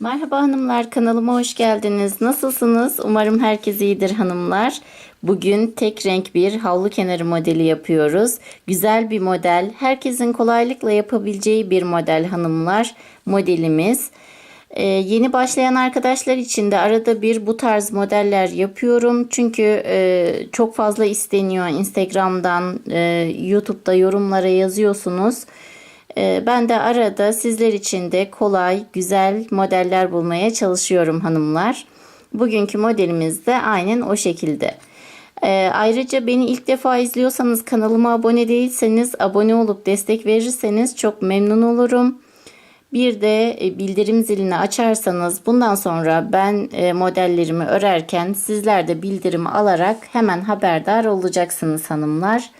Merhaba hanımlar kanalıma hoş geldiniz. Nasılsınız? Umarım herkes iyidir hanımlar. Bugün tek renk bir havlu kenarı modeli yapıyoruz. Güzel bir model. Herkesin kolaylıkla yapabileceği bir model hanımlar. Modelimiz. Ee, yeni başlayan arkadaşlar için de arada bir bu tarz modeller yapıyorum. Çünkü e, çok fazla isteniyor Instagram'dan, e, YouTube'da yorumlara yazıyorsunuz. Ee, Ben de arada sizler için de kolay, güzel modeller bulmaya çalışıyorum hanımlar. Bugünkü modelimiz de aynen o şekilde. Ee, Ayrıca beni ilk defa izliyorsanız kanalıma abone değilseniz abone olup destek verirseniz çok memnun olurum. Bir de e, bildirim zilini açarsanız bundan sonra ben e, modellerimi örerken sizler de bildirim alarak hemen haberdar olacaksınız hanımlar.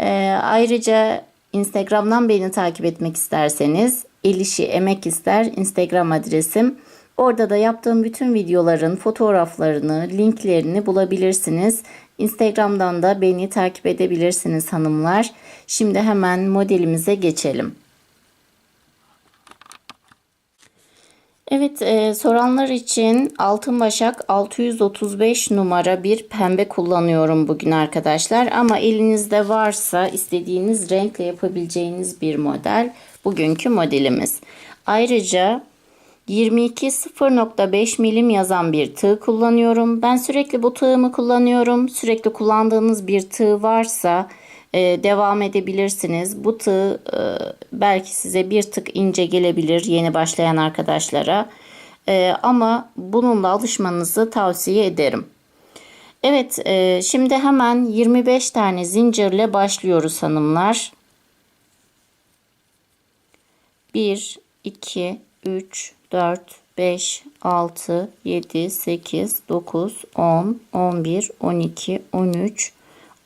Ee, ayrıca Instagram'dan beni takip etmek isterseniz Elişi Emek ister Instagram adresim. Orada da yaptığım bütün videoların fotoğraflarını, linklerini bulabilirsiniz. Instagram'dan da beni takip edebilirsiniz hanımlar. Şimdi hemen modelimize geçelim. Evet e, soranlar için Altın Başak 635 numara bir pembe kullanıyorum bugün arkadaşlar. Ama elinizde varsa istediğiniz renkle yapabileceğiniz bir model bugünkü modelimiz. Ayrıca 22 0.5 milim yazan bir tığ kullanıyorum. Ben sürekli bu tığımı kullanıyorum. Sürekli kullandığınız bir tığ varsa e, devam edebilirsiniz. Bu tığ e, belki size bir tık ince gelebilir yeni başlayan arkadaşlara. E, ama bununla alışmanızı tavsiye ederim. Evet e, şimdi hemen 25 tane zincirle başlıyoruz hanımlar. 1, 2, 3, 4, 5, 6, 7, 8, 9, 10, 11, 12, 13,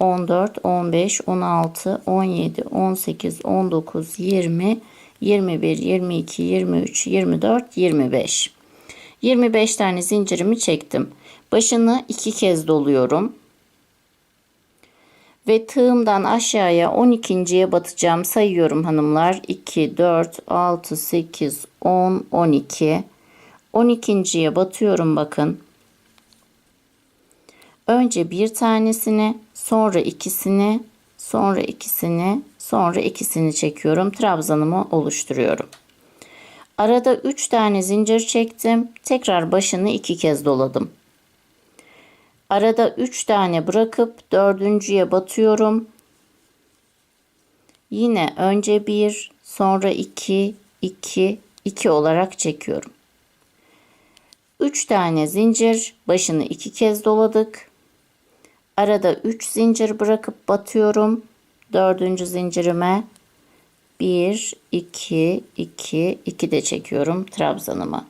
14, 15, 16, 17, 18, 19, 20, 21, 22, 23, 24, 25. 25 tane zincirimi çektim. Başını iki kez doluyorum. Ve tığımdan aşağıya 12.ye batacağım. Sayıyorum hanımlar. 2, 4, 6, 8, 10, 12. 12.ye batıyorum bakın. Önce bir tanesini, sonra ikisini, sonra ikisini, sonra ikisini çekiyorum. Trabzanımı oluşturuyorum. Arada 3 tane zincir çektim. Tekrar başını iki kez doladım. Arada 3 tane bırakıp dördüncüye batıyorum. Yine önce 1, sonra 2, 2, 2 olarak çekiyorum. 3 tane zincir, başını iki kez doladık. Arada 3 zincir bırakıp batıyorum. Dördüncü zincirime 1, 2, 2, 2 de çekiyorum trabzanımı.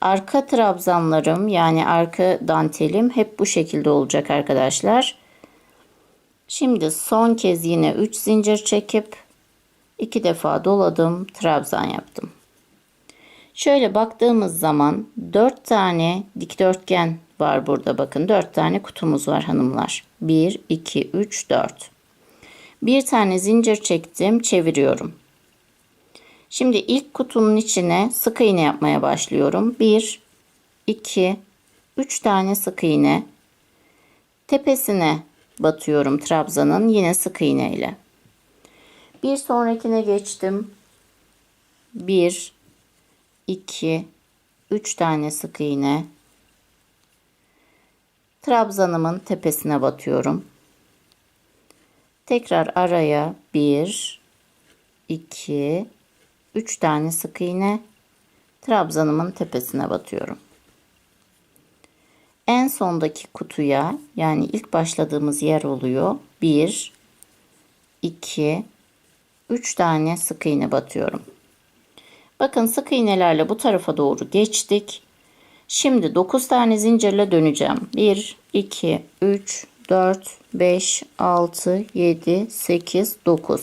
Arka trabzanlarım yani arka dantelim hep bu şekilde olacak arkadaşlar. Şimdi son kez yine 3 zincir çekip 2 defa doladım trabzan yaptım. Şöyle baktığımız zaman 4 tane dikdörtgen var burada bakın 4 tane kutumuz var hanımlar. 1, 2, 3, 4. Bir tane zincir çektim çeviriyorum. Şimdi ilk kutunun içine sık iğne yapmaya başlıyorum. 1, 2, 3 tane sık iğne. Tepesine batıyorum trabzanın yine sık iğne ile. Bir sonrakine geçtim. 1, 2, 3 tane sık iğne. Trabzanımın tepesine batıyorum. Tekrar araya 1, 2, 3 tane sık iğne. Trabzanımın tepesine batıyorum. En sondaki kutuya yani ilk başladığımız yer oluyor. 1, 2, 3 tane sık iğne batıyorum. Bakın sık iğnelerle bu tarafa doğru geçtik. Şimdi 9 tane zincirle döneceğim. 1, 2, 3, 4, 5, 6, 7, 8, 9.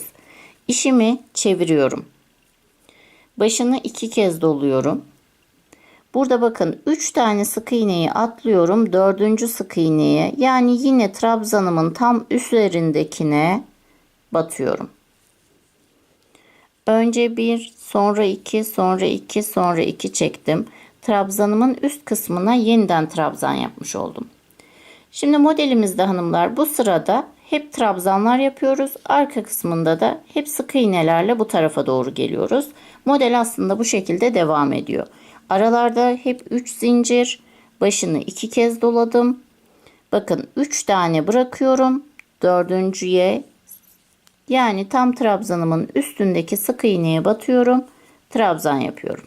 İşimi çeviriyorum. Başını iki kez doluyorum. Burada bakın 3 tane sık iğneyi atlıyorum. 4. sık iğneye yani yine trabzanımın tam üzerindekine batıyorum. Önce bir, sonra iki, sonra iki, sonra iki çektim. Trabzanımın üst kısmına yeniden trabzan yapmış oldum. Şimdi modelimizde hanımlar bu sırada hep trabzanlar yapıyoruz. Arka kısmında da hep sık iğnelerle bu tarafa doğru geliyoruz. Model aslında bu şekilde devam ediyor. Aralarda hep 3 zincir, başını 2 kez doladım. Bakın 3 tane bırakıyorum. Dördüncüye yani tam trabzanımın üstündeki sık iğneye batıyorum. Trabzan yapıyorum.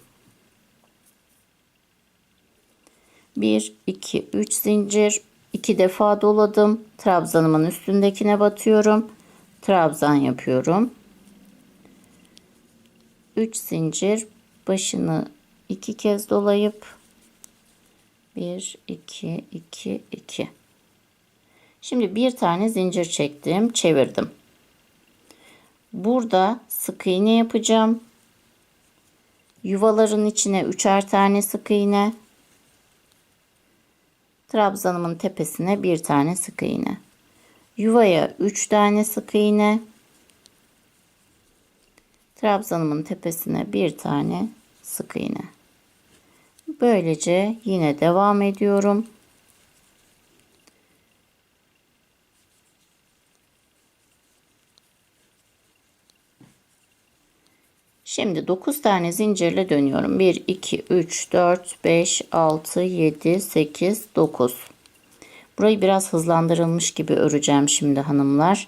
1, 2, 3 zincir. 2 defa doladım. Trabzanımın üstündekine batıyorum. Trabzan yapıyorum. 3 zincir. Başını 2 kez dolayıp 1, 2, 2, 2. Şimdi bir tane zincir çektim. Çevirdim. Burada sık iğne yapacağım. Yuvaların içine üçer tane sık iğne. Trabzanımın tepesine bir tane sık iğne. Yuvaya üç tane sık iğne. Trabzanımın tepesine bir tane sık iğne. Böylece yine devam ediyorum. Şimdi 9 tane zincirle dönüyorum. 1, 2, 3, 4, 5, 6, 7, 8, 9. Burayı biraz hızlandırılmış gibi öreceğim şimdi hanımlar.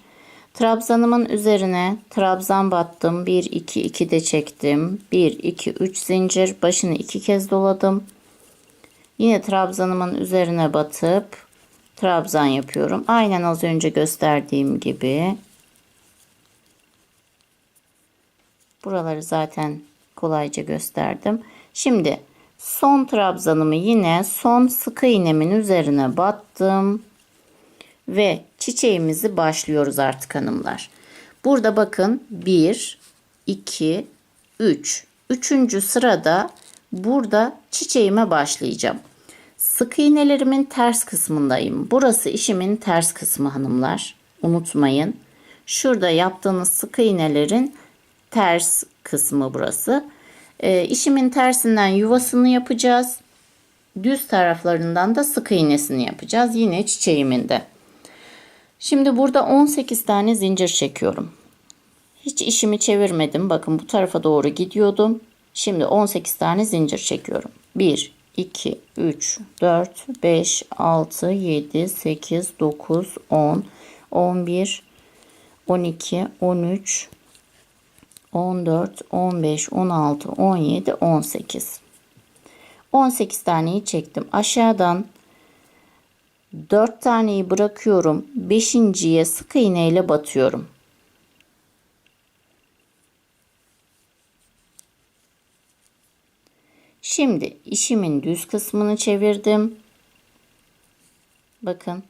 Trabzanımın üzerine trabzan battım. 1, 2, 2 de çektim. 1, 2, 3 zincir. Başını 2 kez doladım. Yine trabzanımın üzerine batıp trabzan yapıyorum. Aynen az önce gösterdiğim gibi. Buraları zaten kolayca gösterdim. Şimdi son trabzanımı yine son sık iğnemin üzerine battım. Ve çiçeğimizi başlıyoruz artık hanımlar. Burada bakın 1, 2, 3. Üçüncü sırada burada çiçeğime başlayacağım. Sık iğnelerimin ters kısmındayım. Burası işimin ters kısmı hanımlar. Unutmayın. Şurada yaptığınız sık iğnelerin ters kısmı burası. E, işimin tersinden yuvasını yapacağız. Düz taraflarından da sık iğnesini yapacağız. Yine çiçeğimin de. Şimdi burada 18 tane zincir çekiyorum. Hiç işimi çevirmedim. Bakın bu tarafa doğru gidiyordum. Şimdi 18 tane zincir çekiyorum. 1, 2, 3, 4, 5, 6, 7, 8, 9, 10, 11, 12, 13, 14, 15, 16, 17, 18. 18 taneyi çektim. Aşağıdan 4 taneyi bırakıyorum. 5.ye sık iğne ile batıyorum. Şimdi işimin düz kısmını çevirdim. Bakın.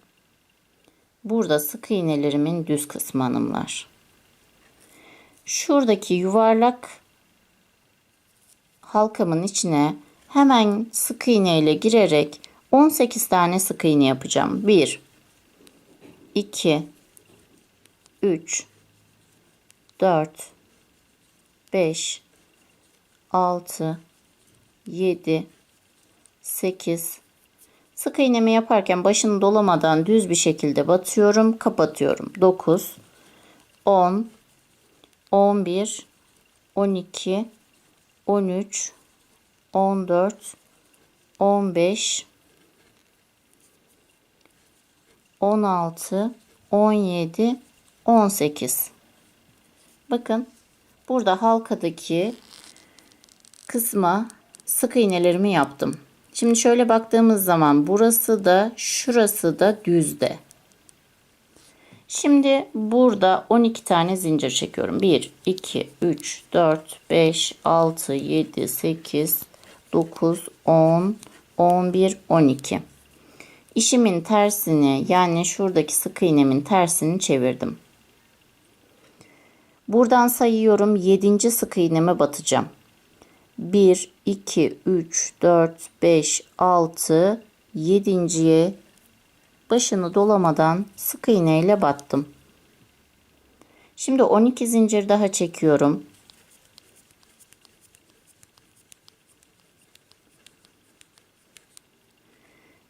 Burada sık iğnelerimin düz kısmı hanımlar. Şuradaki yuvarlak halkamın içine hemen sık iğne ile girerek 18 tane sık iğne yapacağım. 1 2 3 4 5 6 7 8 Sık iğnemi yaparken başını dolamadan düz bir şekilde batıyorum, kapatıyorum. 9 10 11 12 13 14 15 16 17 18 Bakın burada halkadaki kısma sık iğnelerimi yaptım. Şimdi şöyle baktığımız zaman burası da şurası da düzde. Şimdi burada 12 tane zincir çekiyorum. 1, 2, 3, 4, 5, 6, 7, 8, 9, 10, 11, 12. İşimin tersini yani şuradaki sık iğnemin tersini çevirdim. Buradan sayıyorum 7. sık iğneme batacağım. 1, 2, 3, 4, 5, 6, 7.ye başını dolamadan sık iğne ile battım. Şimdi 12 zincir daha çekiyorum.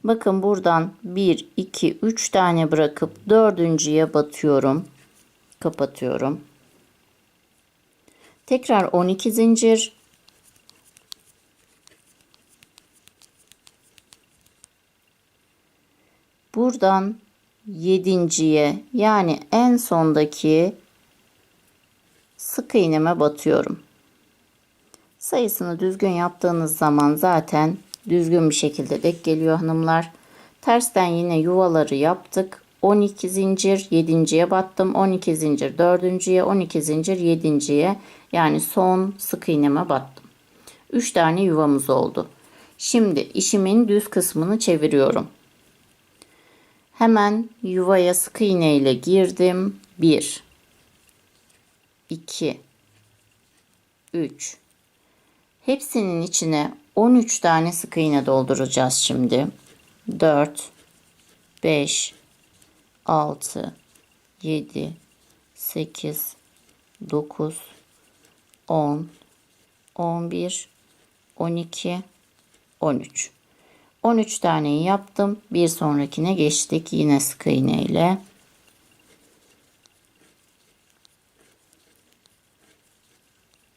Bakın buradan 1, 2, 3 tane bırakıp dördüncüye batıyorum. Kapatıyorum. Tekrar 12 zincir. Buradan yedinciye yani en sondaki sık iğneme batıyorum. Sayısını düzgün yaptığınız zaman zaten düzgün bir şekilde denk geliyor hanımlar. Tersten yine yuvaları yaptık. 12 zincir 7.ye battım. 12 zincir 4.ye, 12 zincir 7.ye yani son sık iğneme battım. 3 tane yuvamız oldu. Şimdi işimin düz kısmını çeviriyorum. Hemen yuvaya sık iğne ile girdim. 1 2 3 Hepsinin içine 13 tane sık iğne dolduracağız şimdi. 4 5 6 7 8 9 10 11 12 13 13 taneyi yaptım. Bir sonrakine geçtik. Yine sık iğne ile.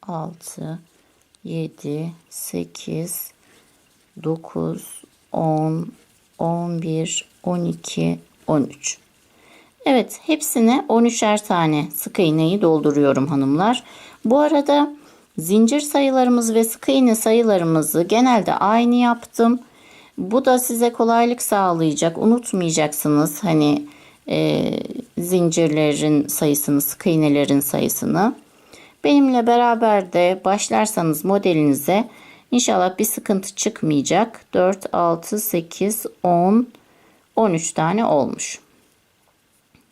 Altı, yedi, sekiz, dokuz, on, on bir, on iki, on üç. Evet hepsine 13'er tane sık iğneyi dolduruyorum hanımlar. Bu arada zincir sayılarımız ve sık iğne sayılarımızı genelde aynı yaptım. Bu da size kolaylık sağlayacak. Unutmayacaksınız hani e, zincirlerin sayısını, sık sayısını. Benimle beraber de başlarsanız modelinize inşallah bir sıkıntı çıkmayacak. 4, 6, 8, 10, 13 tane olmuş.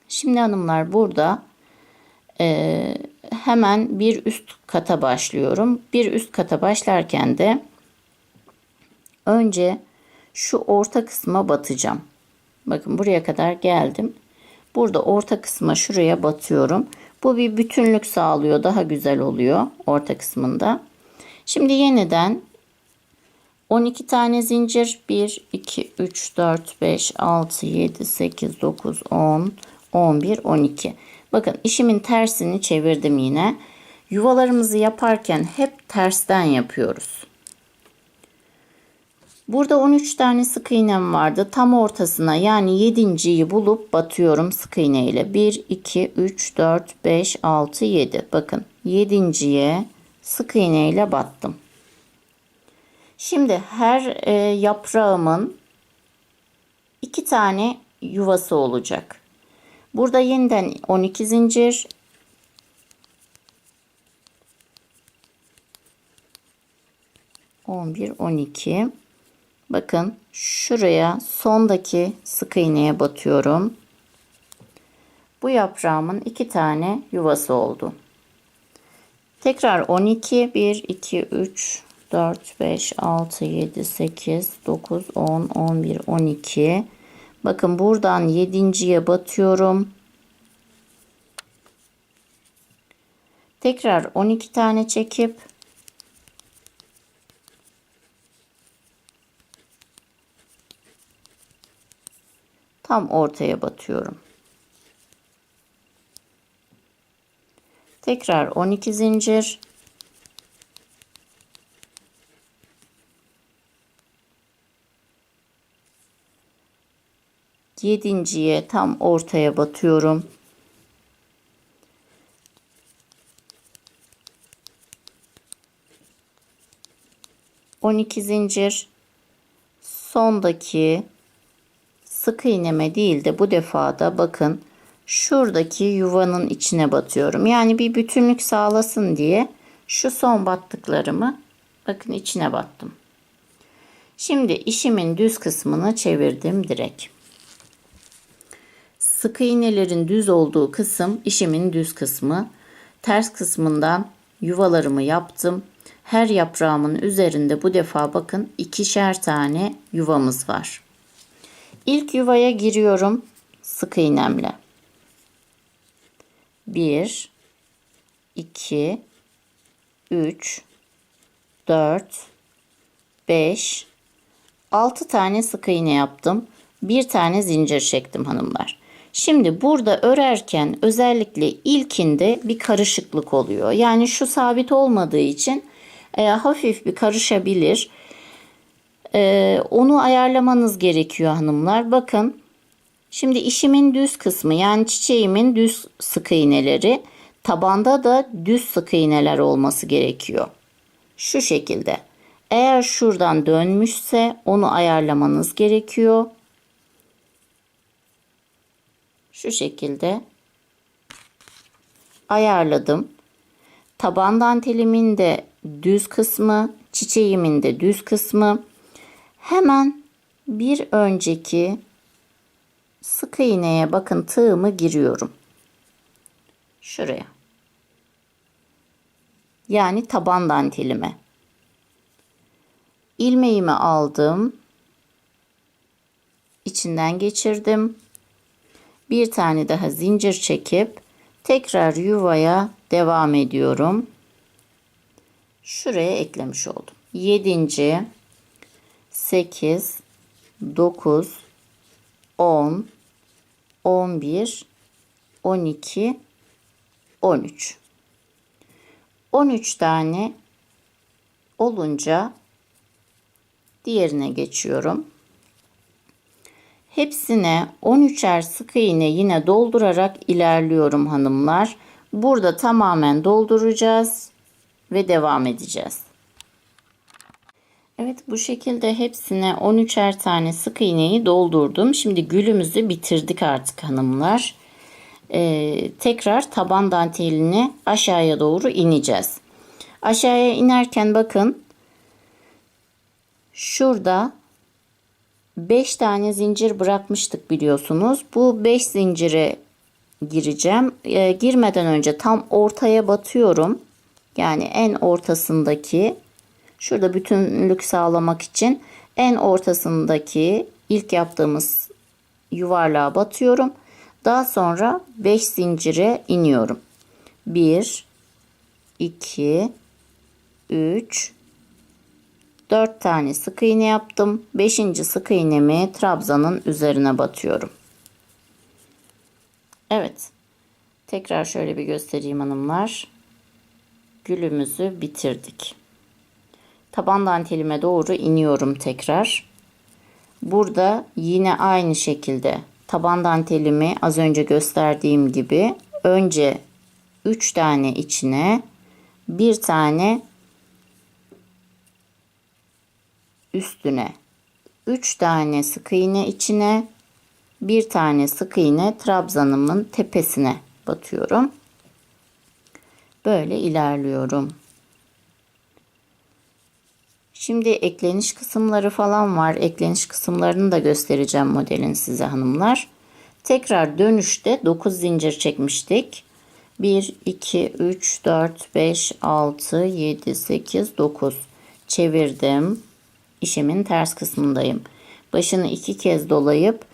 Şimdi hanımlar burada e, hemen bir üst kata başlıyorum. Bir üst kata başlarken de önce şu orta kısma batacağım. Bakın buraya kadar geldim. Burada orta kısma şuraya batıyorum. Bu bir bütünlük sağlıyor. Daha güzel oluyor orta kısmında. Şimdi yeniden 12 tane zincir 1 2 3 4 5 6 7 8 9 10 11 12. Bakın işimin tersini çevirdim yine. Yuvalarımızı yaparken hep tersten yapıyoruz. Burada 13 tane sık iğnem vardı. Tam ortasına yani 7.yi bulup batıyorum sık iğne ile. 1, 2, 3, 4, 5, 6, 7. Bakın 7.ye sık iğne ile battım. Şimdi her e, yaprağımın iki tane yuvası olacak. Burada yeniden 12 zincir. On bir, on iki. Bakın şuraya sondaki sık iğneye batıyorum. Bu yaprağımın iki tane yuvası oldu. Tekrar 12, 1, 2, 3, 4, 5, 6, 7, 8, 9, 10, 11, 12. Bakın buradan 7.ye batıyorum. Tekrar 12 tane çekip tam ortaya batıyorum. Tekrar 12 zincir. Yedinciye tam ortaya batıyorum. On iki zincir sondaki sık iğneme değil de bu defa da bakın şuradaki yuvanın içine batıyorum. Yani bir bütünlük sağlasın diye şu son battıklarımı bakın içine battım. Şimdi işimin düz kısmını çevirdim direkt. Sık iğnelerin düz olduğu kısım işimin düz kısmı. Ters kısmından yuvalarımı yaptım. Her yaprağımın üzerinde bu defa bakın ikişer tane yuvamız var. İlk yuvaya giriyorum sık iğnemle. 1 2 3 4 5 6 tane sık iğne yaptım. Bir tane zincir çektim hanımlar. Şimdi burada örerken özellikle ilkinde bir karışıklık oluyor. Yani şu sabit olmadığı için e, hafif bir karışabilir. E, onu ayarlamanız gerekiyor hanımlar. Bakın şimdi işimin düz kısmı yani çiçeğimin düz sık iğneleri tabanda da düz sık iğneler olması gerekiyor. Şu şekilde. Eğer şuradan dönmüşse onu ayarlamanız gerekiyor. Şu şekilde ayarladım. Taban dantelimin de düz kısmı, çiçeğimin de düz kısmı. Hemen bir önceki sık iğneye bakın tığımı giriyorum. Şuraya. Yani taban dantelime. İlmeğimi aldım. içinden geçirdim. Bir tane daha zincir çekip tekrar yuvaya devam ediyorum. Şuraya eklemiş oldum. 7. 8 9 10 11 12 13 13 tane olunca diğerine geçiyorum. Hepsine 13'er sık iğne yine doldurarak ilerliyorum hanımlar. Burada tamamen dolduracağız ve devam edeceğiz. Evet bu şekilde hepsine 13'er tane sık iğneyi doldurdum. Şimdi gülümüzü bitirdik artık hanımlar. Ee, tekrar taban dantelini aşağıya doğru ineceğiz. Aşağıya inerken bakın şurada 5 tane zincir bırakmıştık biliyorsunuz. Bu 5 zincire gireceğim. E, girmeden önce tam ortaya batıyorum. Yani en ortasındaki şurada bütünlük sağlamak için en ortasındaki ilk yaptığımız yuvarlığa batıyorum. Daha sonra 5 zincire iniyorum. 1 2 3 4 tane sık iğne yaptım. 5. sık iğnemi trabzanın üzerine batıyorum. Evet. Tekrar şöyle bir göstereyim hanımlar. Gülümüzü bitirdik. Taban dantelime doğru iniyorum tekrar. Burada yine aynı şekilde taban dantelimi az önce gösterdiğim gibi önce 3 tane içine bir tane üstüne 3 tane sık iğne içine bir tane sık iğne trabzanımın tepesine batıyorum. Böyle ilerliyorum. Şimdi ekleniş kısımları falan var. Ekleniş kısımlarını da göstereceğim modelin size hanımlar. Tekrar dönüşte 9 zincir çekmiştik. 1, 2, 3, 4, 5, 6, 7, 8, 9 çevirdim işimin ters kısmındayım. Başını iki kez dolayıp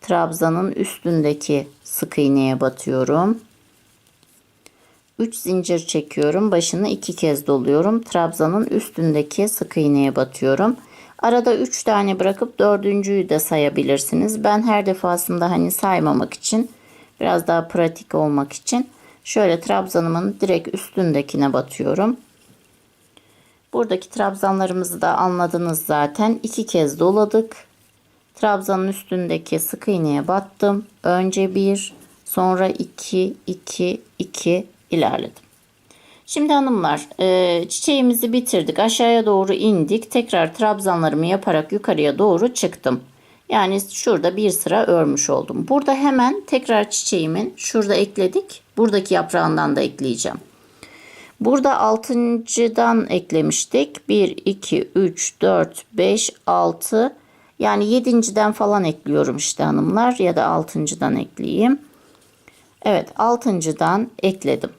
trabzanın üstündeki sık iğneye batıyorum. 3 zincir çekiyorum. Başını iki kez doluyorum. Trabzanın üstündeki sık iğneye batıyorum. Arada 3 tane bırakıp dördüncüyü de sayabilirsiniz. Ben her defasında hani saymamak için biraz daha pratik olmak için şöyle trabzanımın direkt üstündekine batıyorum. Buradaki trabzanlarımızı da anladınız zaten. İki kez doladık. Trabzanın üstündeki sık iğneye battım. Önce bir, sonra iki, iki, iki ilerledim. Şimdi hanımlar e, çiçeğimizi bitirdik. Aşağıya doğru indik. Tekrar trabzanlarımı yaparak yukarıya doğru çıktım. Yani şurada bir sıra örmüş oldum. Burada hemen tekrar çiçeğimin şurada ekledik. Buradaki yaprağından da ekleyeceğim. Burada altıncıdan eklemiştik. 1, 2, 3, 4, 5, 6 yani yedinciden falan ekliyorum işte hanımlar ya da altıncıdan ekleyeyim. Evet altıncıdan ekledim.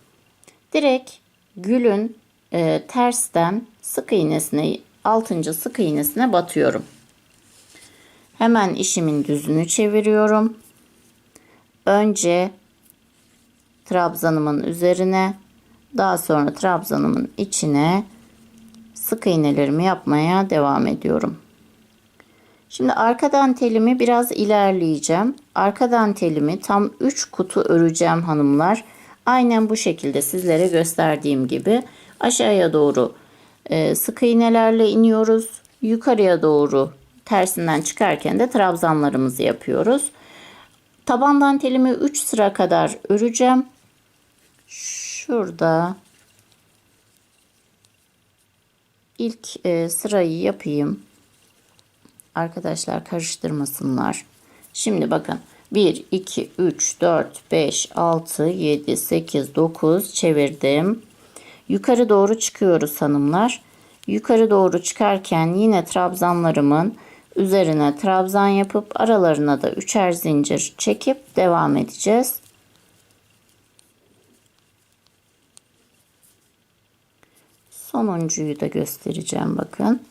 Direkt gülün e, tersten sık iğnesine altıncı sık iğnesine batıyorum. Hemen işimin düzünü çeviriyorum. Önce trabzanımın üzerine daha sonra trabzanımın içine sık iğnelerimi yapmaya devam ediyorum. Şimdi arka dantelimi biraz ilerleyeceğim. Arka dantelimi tam 3 kutu öreceğim hanımlar. Aynen bu şekilde sizlere gösterdiğim gibi aşağıya doğru e, sık iğnelerle iniyoruz. Yukarıya doğru tersinden çıkarken de trabzanlarımızı yapıyoruz. Taban dantelimi 3 sıra kadar öreceğim. Şurada ilk e, sırayı yapayım. Arkadaşlar karıştırmasınlar. Şimdi bakın 1, 2, 3, 4, 5, 6, 7, 8, 9 çevirdim. Yukarı doğru çıkıyoruz hanımlar. Yukarı doğru çıkarken yine trabzanlarımın üzerine trabzan yapıp aralarına da üçer zincir çekip devam edeceğiz. Sonuncuyu da göstereceğim bakın.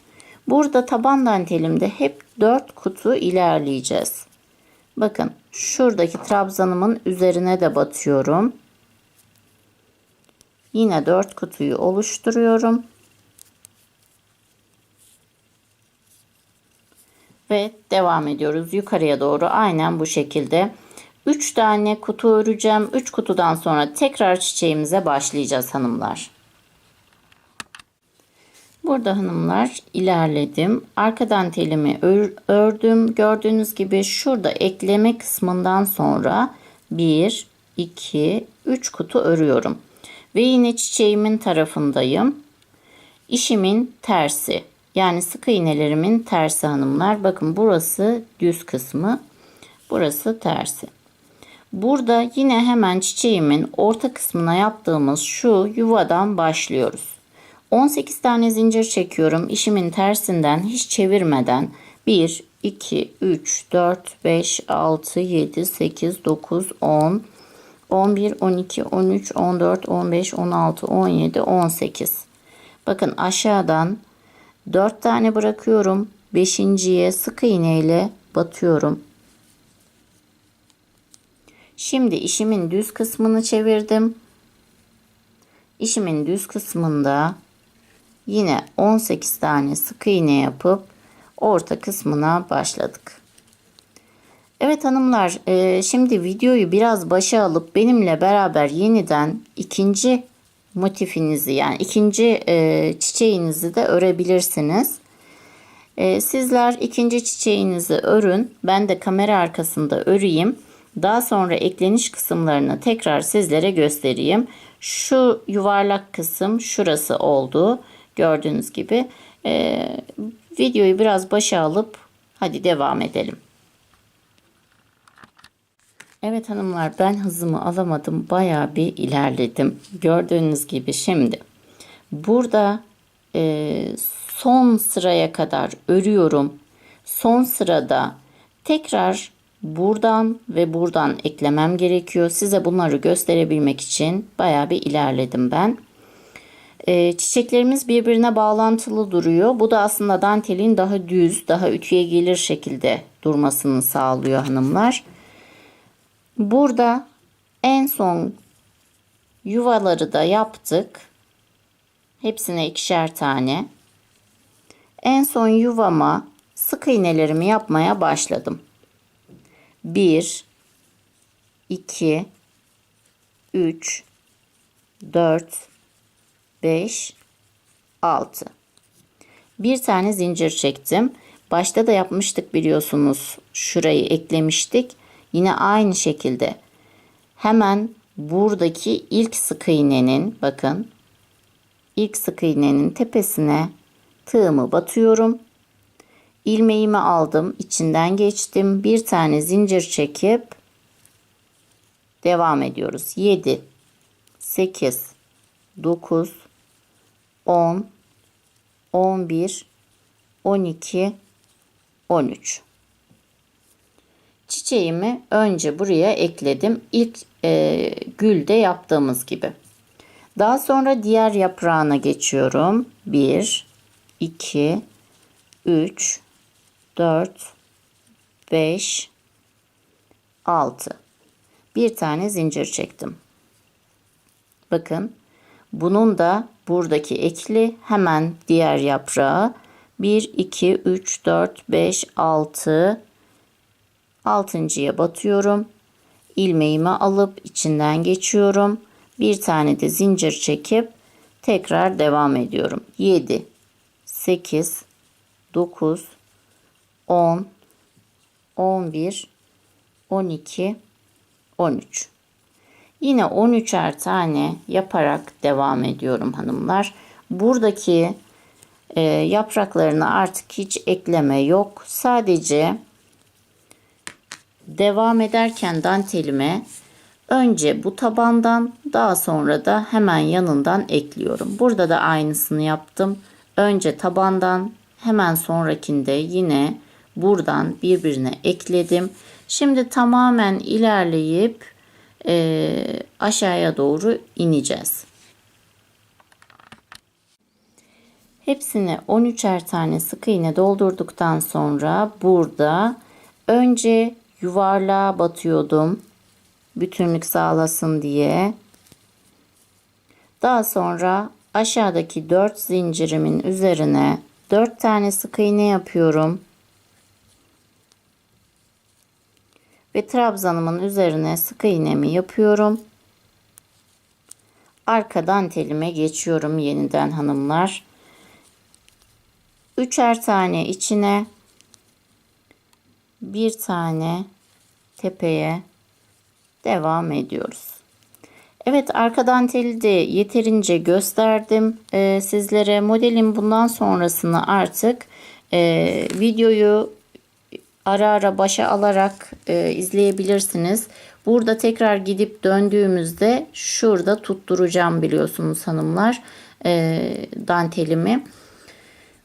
Burada taban dantelimde hep 4 kutu ilerleyeceğiz. Bakın şuradaki trabzanımın üzerine de batıyorum. Yine 4 kutuyu oluşturuyorum. Ve devam ediyoruz yukarıya doğru aynen bu şekilde. 3 tane kutu öreceğim. 3 kutudan sonra tekrar çiçeğimize başlayacağız hanımlar. Burada hanımlar ilerledim. Arkadan telimi ördüm. Gördüğünüz gibi şurada ekleme kısmından sonra 1, 2, 3 kutu örüyorum. Ve yine çiçeğimin tarafındayım. İşimin tersi. Yani sık iğnelerimin tersi hanımlar. Bakın burası düz kısmı. Burası tersi. Burada yine hemen çiçeğimin orta kısmına yaptığımız şu yuvadan başlıyoruz. 18 tane zincir çekiyorum. İşimin tersinden hiç çevirmeden 1, 2, 3, 4, 5, 6, 7, 8, 9, 10, 11, 12, 13, 14, 15, 16, 17, 18. Bakın aşağıdan 4 tane bırakıyorum. 5.ye sık iğne ile batıyorum. Şimdi işimin düz kısmını çevirdim. İşimin düz kısmında Yine 18 tane sık iğne yapıp orta kısmına başladık. Evet hanımlar e, şimdi videoyu biraz başa alıp benimle beraber yeniden ikinci motifinizi yani ikinci e, çiçeğinizi de örebilirsiniz. E, sizler ikinci çiçeğinizi örün. Ben de kamera arkasında öreyim. Daha sonra ekleniş kısımlarını tekrar sizlere göstereyim. Şu yuvarlak kısım şurası oldu. Gördüğünüz gibi. E, videoyu biraz başa alıp hadi devam edelim. Evet hanımlar ben hızımı alamadım. Baya bir ilerledim. Gördüğünüz gibi şimdi. Burada e, son sıraya kadar örüyorum. Son sırada tekrar buradan ve buradan eklemem gerekiyor. Size bunları gösterebilmek için baya bir ilerledim ben. E, çiçeklerimiz birbirine bağlantılı duruyor. Bu da aslında dantelin daha düz, daha ütüye gelir şekilde durmasını sağlıyor hanımlar. Burada en son yuvaları da yaptık. Hepsine ikişer tane. En son yuvama sık iğnelerimi yapmaya başladım. 1 2 3 4 5, 6. Bir tane zincir çektim. Başta da yapmıştık biliyorsunuz. Şurayı eklemiştik. Yine aynı şekilde. Hemen buradaki ilk sık iğnenin bakın ilk sık iğnenin tepesine tığımı batıyorum. İlmeğimi aldım, içinden geçtim. Bir tane zincir çekip devam ediyoruz. 7 8 9 10, 11, 12, 13. Çiçeğimi önce buraya ekledim. İlk e, gülde yaptığımız gibi. Daha sonra diğer yaprağına geçiyorum. 1, 2, 3, 4, 5, 6. Bir tane zincir çektim. Bakın bunun da buradaki ekli hemen diğer yaprağı 1, 2, 3, 4, 5, 6. Altıncıya batıyorum. İlmeğimi alıp içinden geçiyorum. Bir tane de zincir çekip tekrar devam ediyorum. 7, 8, 9, 10, 11, 12, 13. Yine 13'er tane yaparak devam ediyorum hanımlar. Buradaki e, yapraklarına artık hiç ekleme yok. Sadece devam ederken dantelime önce bu tabandan daha sonra da hemen yanından ekliyorum. Burada da aynısını yaptım. Önce tabandan hemen sonrakinde yine buradan birbirine ekledim. Şimdi tamamen ilerleyip e, aşağıya doğru ineceğiz. Hepsini 13'er tane sık iğne doldurduktan sonra burada önce yuvarlığa batıyordum. Bütünlük sağlasın diye. Daha sonra aşağıdaki 4 zincirimin üzerine 4 tane sık iğne yapıyorum. Ve trabzanımın üzerine sık iğnemi yapıyorum. Arka dantelime geçiyorum yeniden hanımlar. Üçer tane içine bir tane tepeye devam ediyoruz. Evet arka danteli de yeterince gösterdim ee, sizlere. Modelin bundan sonrasını artık e, videoyu ara ara başa alarak e, izleyebilirsiniz. Burada tekrar gidip döndüğümüzde şurada tutturacağım biliyorsunuz hanımlar e, dantelimi.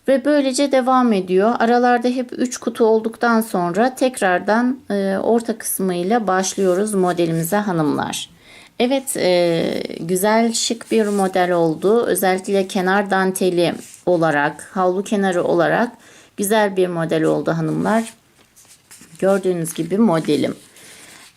Ve böylece devam ediyor. Aralarda hep 3 kutu olduktan sonra tekrardan e, orta kısmıyla başlıyoruz modelimize hanımlar. Evet e, güzel şık bir model oldu. Özellikle kenar danteli olarak havlu kenarı olarak güzel bir model oldu hanımlar. Gördüğünüz gibi modelim.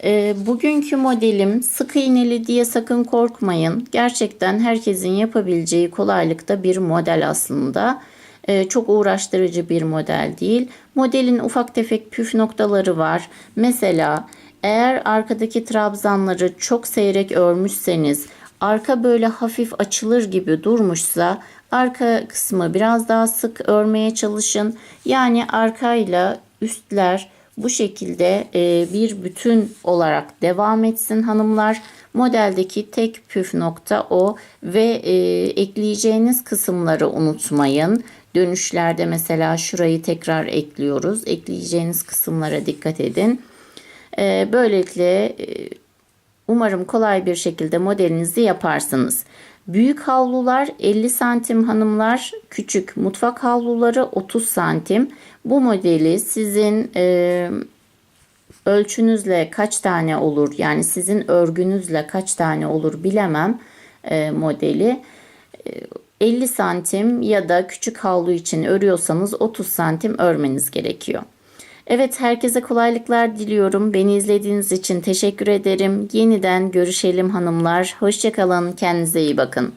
E, bugünkü modelim sık iğneli diye sakın korkmayın. Gerçekten herkesin yapabileceği kolaylıkta bir model aslında. E, çok uğraştırıcı bir model değil. Modelin ufak tefek püf noktaları var. Mesela eğer arkadaki trabzanları çok seyrek örmüşseniz arka böyle hafif açılır gibi durmuşsa arka kısmı biraz daha sık örmeye çalışın. Yani arkayla üstler bu şekilde e, bir bütün olarak devam etsin hanımlar. Modeldeki tek püf nokta o ve e, ekleyeceğiniz kısımları unutmayın. Dönüşlerde mesela şurayı tekrar ekliyoruz. Ekleyeceğiniz kısımlara dikkat edin. E, böylelikle umarım kolay bir şekilde modelinizi yaparsınız. Büyük havlular 50 santim hanımlar, küçük mutfak havluları 30 santim. Bu modeli sizin e, ölçünüzle kaç tane olur yani sizin örgünüzle kaç tane olur bilemem e, modeli. E, 50 santim ya da küçük havlu için örüyorsanız 30 santim örmeniz gerekiyor. Evet herkese kolaylıklar diliyorum. Beni izlediğiniz için teşekkür ederim. Yeniden görüşelim hanımlar. Hoşçakalın. Kendinize iyi bakın.